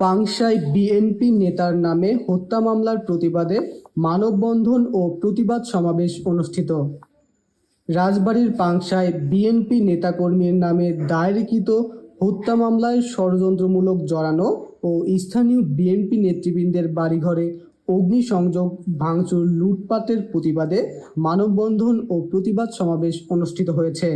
পাংশায় BNP নেতার নামে হত্যা মামলার প্রতিবাদে মানববন্ধন ও প্রতিবাদ সমাবেশ অনুষ্ঠিত। রাজবাড়ির পাংশায় বিএনপি নেতাকর্মীর নামে দায়েরকৃত হত্যা মামলায় ষড়যন্ত্রমূলক জড়ানো ও স্থানীয় বিএনপি নেতৃবৃন্দের বাড়িঘরে অগ্নিসংযোগ, ভাঙচুর, লুটপাটের প্রতিবাদে মানববন্ধন ও প্রতিবাদ সমাবেশ অনুষ্ঠিত হয়েছে।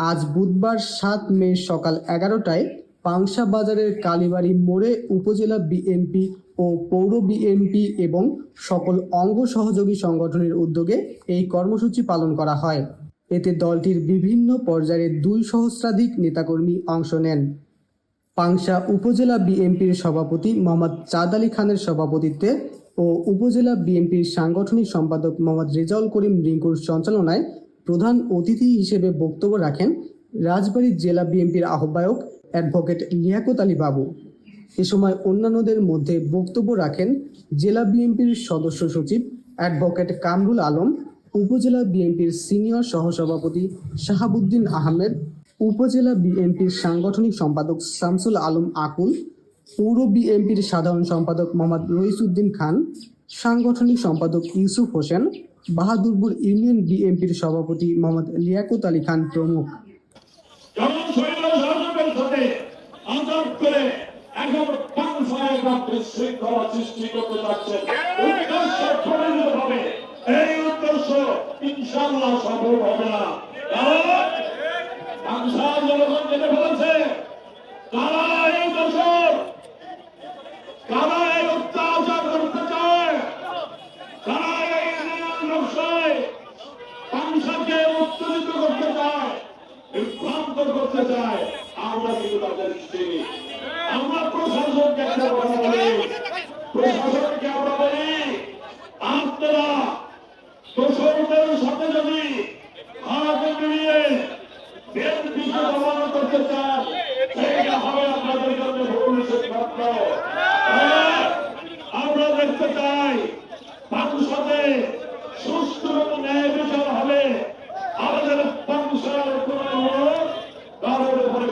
আজ বুধবার সাত মে সকাল এগারোটায় পাংশা বাজারের কালীবাড়ি মোড়ে উপজেলা বিএনপি ও পৌর বিএনপি এবং সকল অঙ্গ সহযোগী সংগঠনের উদ্যোগে এই কর্মসূচি পালন করা হয়। এতে দলটির বিভিন্ন পর্যায়ের দুই সহস্রাধিক নেতাকর্মী অংশ নেন। পাংশা উপজেলা বিএনপির সভাপতি মোহাম্মদ চাঁদ আলী খানের সভাপতিত্বে ও উপজেলা বিএনপির সাংগঠনিক সম্পাদক মোহাম্মদ রেজাউল করিম রিঙ্কুর সঞ্চালনায় প্রধান অতিথি হিসেবে বক্তব্য রাখেন রাজবাড়ী জেলা বিএনপির আহ্বায়ক অ্যাডভোকেট লিয়াকত আলী বাবু এ সময় অন্যান্যদের মধ্যে বক্তব্য রাখেন জেলা বিএনপির সদস্য সচিব অ্যাডভোকেট কামরুল আলম, উপজেলা বিএনপির সিনিয়র সহসভাপতি শাহাবুদ্দিন আহমেদ, উপজেলা বিএনপির সাংগঠনিক সম্পাদক শামসুল আলম আকুল, পৌর বিএনপির সাধারণ সম্পাদক মোহাম্মদ রইসুদ্দিন খান, সাংগঠনিক সম্পাদক ইউসুফ হোসেন, বাহাদুরপুর ইউনিয়ন বিএনপির সভাপতি মোহাম্মদ লিয়াকত আলী খান প্রমুখ। সৈন্য সহযোগের সাথে আঘাত করে এখন সৃষ্টি করতে যাচ্ছে। উদ্দেশ্য প্রণীত হবে এই উদ্দেশ্য ইনশাল্লাহ অত্যাচার করতে চায়। তারা এই উত্তেজিত করতে চায়। বিভ্রান্ত করতে চায়, আমরা কিন্তু তাদের চিনি আমরা প্রশাসনকে একটা কথা বলি। প্রশাসনকে আমরা বলি, আপনারা দোষরদের সাথে যদি হাতে মিলিয়ে করতে চান সেইটা হবে আপনাদের জন্য সিদ্ধান্ত হ্যাঁ, আমরা দেখতে চাই পাংশাতে সুস্থ এবং ন্যায় বিচার হবে আমাদের পাংশার কোন লোক কারোর উপরে কোনো অত্যাচার করে নাই বাংলাদেশ জাতীয়তাবাদী দলের পাংশা খাওয়া কারোর উপরে কোনো অত্যাচার এবং নির্যাতন করে নাই সাধারণ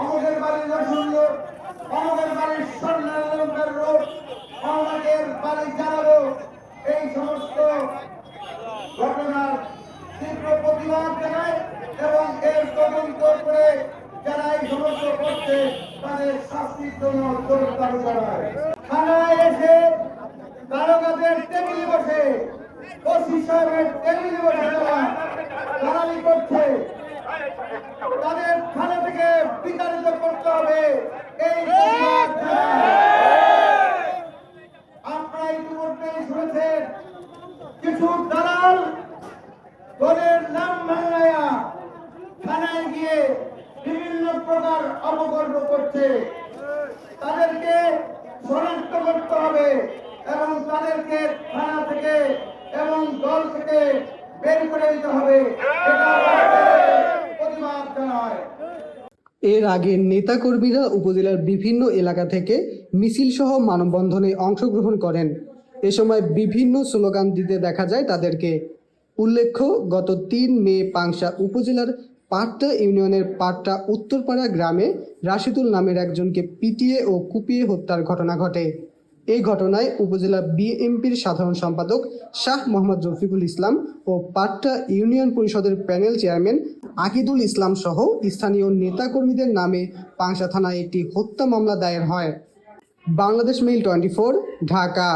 অমকের বাড়ির রসুন লোক অমকের বাড়ির স্বর্ণের লঙ্কার রোগ অমকের বাড়ি জানালো। এই সমস্ত ঘটনার তীব্র প্রতিবাদ জানায় এবং এর তদন্ত করে যারা এই সমস্ত করছে, তাদের শাস্তির জন্য জোর জানায়। থানায় এসে দারোগাদের টেবিলে বসে, ওসি সাহেবের টেবিলে বসে তারা করছে। তাদের থানা থেকে করতে হবে এই। আপনারা ইতিমধ্যে শুনেছেন কিছু দালাল দলের নাম ভাঙায়া থানায় গিয়ে বিভিন্ন প্রকার অপকর্ম করছে তাদেরকে শনাক্ত করতে হবে এবং তাদেরকে থানা থেকে এবং দল থেকে বের করে দিতে হবে এটা আমাদের প্রতিবাদ জানায় এর আগে নেতাকর্মীরা উপজেলার বিভিন্ন এলাকা থেকে মিছিল সহ মানববন্ধনে অংশগ্রহণ করেন। এ সময় বিভিন্ন স্লোগান দিতে দেখা যায় তাদেরকে। উল্লেখ্য, গত তিন মে পাংশা উপজেলার পাট্টা ইউনিয়নের পাট্টা উত্তরপাড়া গ্রামে রাশিদুল নামের একজনকে পিটিয়ে ও কুপিয়ে হত্যার ঘটনা ঘটে। এই ঘটনায় উপজেলা বিএমপির সাধারণ সম্পাদক শাহ মোহাম্মদ রফিকুল ইসলাম ও পাট্টা ইউনিয়ন পরিষদের প্যানেল চেয়ারম্যান আকিদুল ইসলাম সহ স্থানীয় নেতাকর্মীদের নামে পাংশা থানায় একটি হত্যা মামলা দায়ের হয়। Bangladesh mail twenty Dhaka.